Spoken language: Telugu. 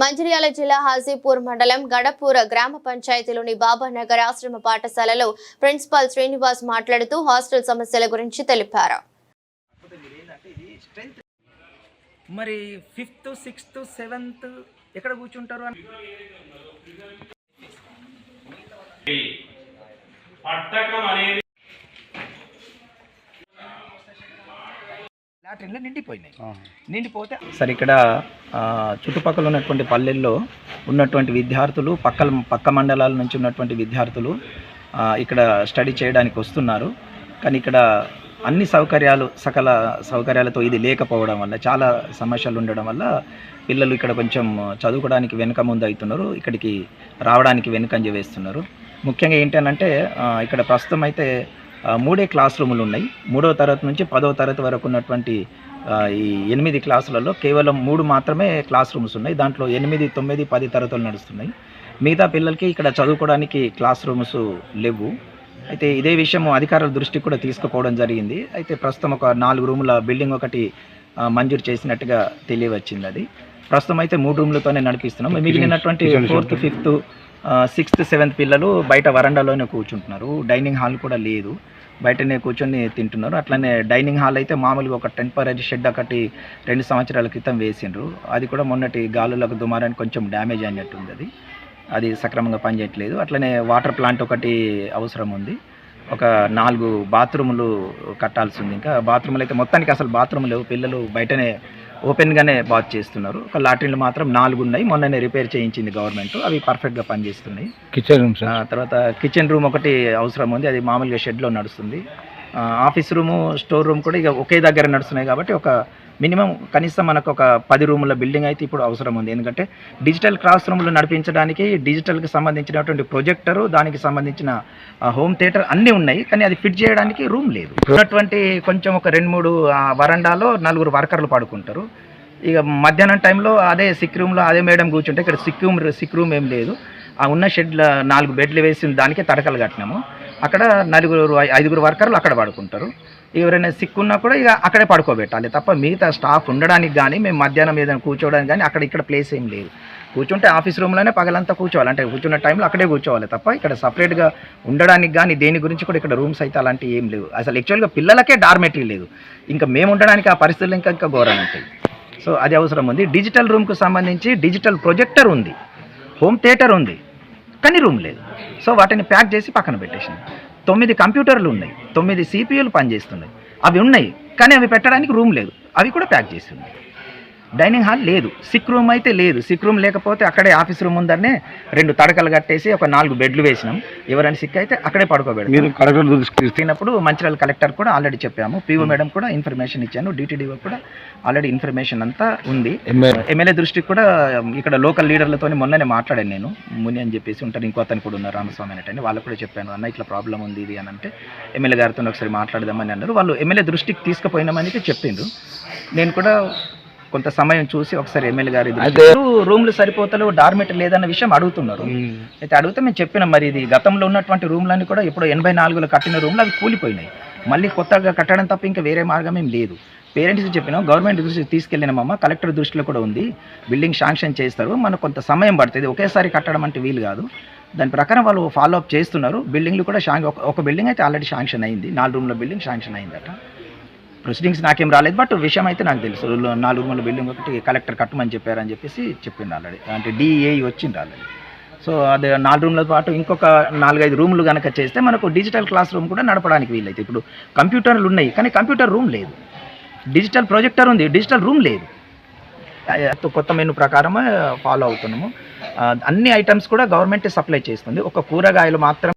మంచిర్యాల జిల్లా హాజీపూర్ మండలం గడపూర గ్రామ పంచాయతీలోని బాబానగర్ ఆశ్రమ పాఠశాలలో ప్రిన్సిపాల్ శ్రీనివాస్ మాట్లాడుతూ హాస్టల్ సమస్యల గురించి తెలిపారు. మరి ఫిఫ్త్ సిక్స్త్ సెవెంత్ ఎక్కడ కూర్చుంటారు అని? పట్టకం అనేది లాట్రిన్లో నిండిపోయినాయి. నిండిపోతే సరే ఇక్కడ చుట్టుపక్కల ఉన్నటువంటి పల్లెల్లో ఉన్నటువంటి విద్యార్థులు పక్కల పక్క మండలాల నుంచి ఉన్నటువంటి విద్యార్థులు ఇక్కడ స్టడీ చేయడానికి వస్తున్నారు. కానీ ఇక్కడ అన్ని సౌకర్యాలు సకల సౌకర్యాలతో ఇది లేకపోవడం వల్ల చాలా సమస్యలు ఉండడం వల్ల పిల్లలు ఇక్కడ కొంచెం చదువుకోవడానికి వెనుక ముందు అవుతున్నారు. ఇక్కడికి రావడానికి వెనుకంజ వేస్తున్నారు. ముఖ్యంగా ఏంటంటే ఆ, ఇక్కడ ప్రస్తుతం అయితే మూడే క్లాస్ రూములు ఉన్నాయి. మూడవ తరగతి నుంచి పదవ తరగతి వరకు ఉన్నటువంటి ఈ ఎనిమిది క్లాసులలో కేవలం మూడు మాత్రమే క్లాస్ రూమ్స్ ఉన్నాయి. దాంట్లో ఎనిమిది తొమ్మిది పది తరగతులు నడుస్తున్నాయి. మిగతా పిల్లలకి ఇక్కడ చదువుకోవడానికి క్లాస్ రూమ్స్ లేవు. అయితే ఇదే విషయం అధికారుల దృష్టికి కూడా తీసుకుపోవడం జరిగింది. అయితే ప్రస్తుతం ఒక నాలుగు రూముల బిల్డింగ్ ఒకటి మంజూరు చేసినట్టుగా తెలియవచ్చింది అది. ప్రస్తుతం అయితే మూడు రూమ్లతోనే నడిపిస్తున్నాం. మిగిలినటువంటి ఫోర్త్ ఫిఫ్త్ సిక్స్త్ సెవెంత్ పిల్లలు బయట వరండాలోనే కూర్చుంటున్నారు. డైనింగ్ హాల్ కూడా లేదు. బయటనే కూర్చొని తింటున్నారు. అట్లనే డైనింగ్ హాల్ అయితే మామూలుగా ఒక టెంపరీ షెడ్ ఒకటి రెండు సంవత్సరాల క్రితం వేసిండ్రు. అది కూడా మొన్నటి గాలులకు దుమారానికి కొంచెం డ్యామేజ్ అయినట్టుంది అది. అది సక్రమంగా పనిచేయట్లేదు. అట్లనే వాటర్ ప్లాంట్ ఒకటి అవసరం ఉంది. ఒక నాలుగు బాత్రూములు కట్టాల్సి ఉంది. ఇంకా బాత్రూములు అయితే మొత్తానికి అసలు బాత్రూమ్ లేవు. పిల్లలు బయటనే ఓపెన్గానే బాత్ చేస్తున్నారు. ఒక లాట్రిన్లు మాత్రం నాలుగు ఉన్నాయి మొన్ననే రిపేర్ చేయించింది గవర్నమెంట్. అవి పర్ఫెక్ట్గా పనిచేస్తున్నాయి. కిచెన్ రూమ్ ఆ, తర్వాత కిచెన్ రూమ్ ఒకటి అవసరం ఉంది. అది మామూలుగా షెడ్లో నడుస్తుంది. ఆఫీస్ రూము స్టోర్ రూమ్ కూడా ఇక ఒకే దగ్గర నడుస్తున్నాయి కాబట్టి ఒక మినిమం కనీసం మనకు ఒక పది రూముల బిల్డింగ్ అయితే ఇప్పుడు అవసరం ఉంది. ఎందుకంటే డిజిటల్ క్లాస్ రూమ్లు నడిపించడానికి డిజిటల్కి సంబంధించినటువంటి ప్రొజెక్టరు దానికి సంబంధించిన హోమ్ థియేటర్ అన్నీ ఉన్నాయి. కానీ అది ఫిట్ చేయడానికి రూమ్ లేదు. ఉన్నటువంటి కొంచెం ఒక రెండు మూడు వరండాలో నలుగురు వర్కర్లు పడుకుంటారు. ఇక మధ్యాహ్నం టైంలో అదే సిక్ రూమ్లో అదే మేడం కూర్చుంటే ఇక్కడ సిక్ రూమ్ సిక్ రూమ్ ఏం లేదు. ఆ ఉన్న షెడ్ల నాలుగు బెడ్లు వేసిన దానికే తడకలు కట్టినాము. అక్కడ నలుగురు ఐదుగురు వర్కర్లు అక్కడ పడుకుంటారు. ఎవరైనా సిక్ ఉన్నా కూడా ఇక అక్కడే పడుకోబెట్టాలి తప్ప మిగతా స్టాఫ్ ఉండడానికి కానీ మేము మధ్యాహ్నం ఏదైనా కూర్చోవడానికి కానీ అక్కడ ఇక్కడ ప్లేస్ ఏం లేదు. కూర్చుంటే ఆఫీస్ రూమ్లోనే పగలంతా కూర్చోవాలి. అంటే కూర్చున్న టైంలో అక్కడే కూర్చోవాలి తప్ప ఇక్కడ సపరేట్గా ఉండడానికి కానీ దేని గురించి కూడా ఇక్కడ రూమ్స్ అయితే అలాంటివి ఏం లేవు. అసలు యాక్చువల్గా పిల్లలకే డార్మెటరీ లేదు. ఇంకా మేము ఉండడానికి ఆ పరిస్థితులు ఇంకా ఇంకా ఘోరంగా ఉంటాయి. సో అది అవసరం ఉంది. డిజిటల్ రూమ్కు సంబంధించి డిజిటల్ ప్రొజెక్టర్ ఉంది. హోమ్ థియేటర్ ఉంది. కానీ రూమ్ లేదు. సో వాటిని ప్యాక్ చేసి పక్కన పెట్టేసింది. తొమ్మిది కంప్యూటర్లు ఉన్నాయి. తొమ్మిది సిపియూలు పనిచేస్తున్నాయి. అవి ఉన్నాయి కానీ అవి పెట్టడానికి రూమ్ లేదు. అవి కూడా ప్యాక్ చేసి ఉన్నాయి. డైనింగ్ హాల్ లేదు. సిక్ రూమ్ అయితే లేదు. సిక్ రూమ్ లేకపోతే అక్కడే ఆఫీస్ రూమ్ ఉందనే రెండు తడకలు కట్టేసి ఒక నాలుగు బెడ్లు వేసినాం. ఎవరైనా సిక్ అయితే అక్కడే పడుకోబెడతాం. మీరు కలెక్టర్ దృష్టికి తీసుకున్నప్పుడు మంచిర్యాల కలెక్టర్ కూడా ఆల్రెడీ చెప్పాము. పీఓ మేడం కూడా ఇన్ఫర్మేషన్ ఇచ్చాను. డిటిడిఓ కూడా ఆల్రెడీ ఇన్ఫర్మేషన్ అంతా ఉంది. ఎమ్మెల్యే దృష్టికి కూడా ఇక్కడ లోకల్ లీడర్లతో మొన్ననే మాట్లాడాను నేను. ముని అని చెప్పేసి ఉంటారు. ఇంకో అతను కూడా ఉన్నారు రామస్వామి అనేటని వాళ్ళకు కూడా చెప్పాను అన్న ఇట్లా ప్రాబ్లం ఉంది ఇది అని అంటే ఎమ్మెల్యే గారితో ఒకసారి మాట్లాడదామని అన్నారు. వాళ్ళు ఎమ్మెల్యే దృష్టికి తీసుకుపోయినామని చెప్పిండ్రు. నేను కూడా కొంత సమయం చూసి ఒకసారి ఎమ్మెల్యే గారి రూమ్లు సరిపోతలేవు డార్మెటరీ లేదన్న విషయం అడుగుతున్నారు. అయితే అడిగితే మేము చెప్పినాం మరి ఇది గతంలో ఉన్నటువంటి రూమ్లన్నీ కూడా ఇప్పుడు ఎనభై నాలుగులో కట్టిన రూమ్లు అవి కూలిపోయినాయి. మళ్ళీ కొత్తగా కట్టడం తప్ప ఇంకా వేరే మార్గం ఏం లేదు. పేరెంట్స్కి చెప్పినాం గవర్నమెంట్ దృష్టికి తీసుకెళ్ళినామమ్మ కలెక్టర్ దృష్టిలో కూడా ఉంది. బిల్డింగ్ శాంక్షన్ చేస్తారు మనకు కొంత సమయం పడుతుంది. ఒకేసారి కట్టడం అంటే వీలు కాదు. దాని ప్రకారం వాళ్ళు ఫాలో అప్ చేస్తున్నారు. బిల్డింగ్లు కూడా శాంక్ ఒక- ఒక బిల్డింగ్ అయితే ఆల్రెడీ శాంక్షన్ అయింది. నాలుగు రూమ్ల బిల్డింగ్ శాంక్షన్ అయిందట. ప్రొసీడింగ్స్ నాకేం రాలేదు బట్ విషయం అయితే నాకు తెలుసు. నాలుగు రూముల బిల్డింగ్ ఒకటి కలెక్టర్ కట్టమని చెప్పారని చెప్పేసి చెప్పింది ఆల్రెడీ. అంటే డిఏ వచ్చింది ఆల్రెడీ. సో అది నాలుగు రూమ్ల పాటు ఇంకొక నాలుగైదు రూమ్లు కనుక చేస్తే మనకు డిజిటల్ క్లాస్ రూమ్ కూడా నడపడానికి వీలైతే. ఇప్పుడు కంప్యూటర్లు ఉన్నాయి కానీ కంప్యూటర్ రూమ్ లేదు. డిజిటల్ ప్రొజెక్టర్ ఉంది డిజిటల్ రూమ్ లేదు. కొత్త మెనూ ప్రకారం ఫాలో అవుతున్నాము. అన్ని ఐటమ్స్ కూడా గవర్నమెంట్ సప్లై చేస్తుంది. ఒక కూరగాయలు మాత్రం